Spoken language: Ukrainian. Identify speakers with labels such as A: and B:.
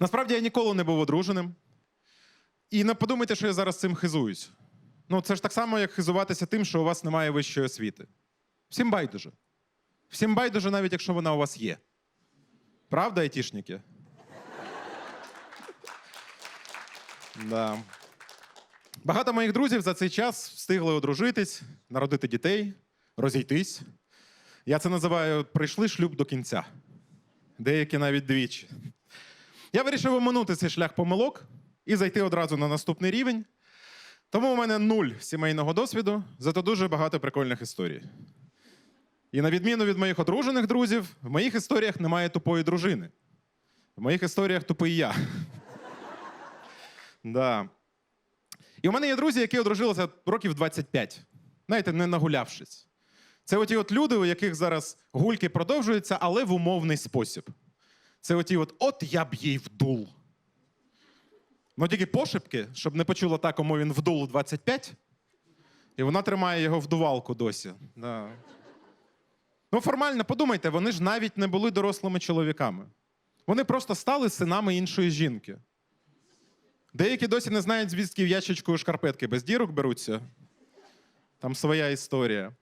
A: Насправді я ніколи не був одруженим. І не подумайте, що я зараз цим хизуюсь. Ну, це ж так само, як хизуватися тим, що у вас немає вищої освіти. Всім байдуже. Всім байдуже, навіть якщо вона у вас є. Правда, айтішники? Да. Багато моїх друзів за цей час встигли одружитись, народити дітей, розійтись. Я це називаю прийшли шлюб до кінця. Деякі навіть двічі. Я вирішив оминути цей шлях помилок і зайти одразу на наступний рівень. Тому у мене нуль сімейного досвіду, зато дуже багато прикольних історій. І на відміну від моїх одружених друзів, в моїх історіях немає тупої дружини. В моїх історіях тупий я. Да. І у мене є друзі, які одружилися років 25, знаєте, не нагулявшись. Це оті от люди, у яких зараз гульки продовжуються, але в умовний спосіб. Це оті от, от я б їй вдул. Ну тільки пошепки, щоб не почула та, кому він вдул 25, і вона тримає його вдувалку досі. Да. Ну, формально подумайте, вони ж навіть не були дорослими чоловіками. Вони просто стали синами іншої жінки. Деякі досі не знають, звідки в ящичку шкарпетки без дірок беруться. Там своя історія.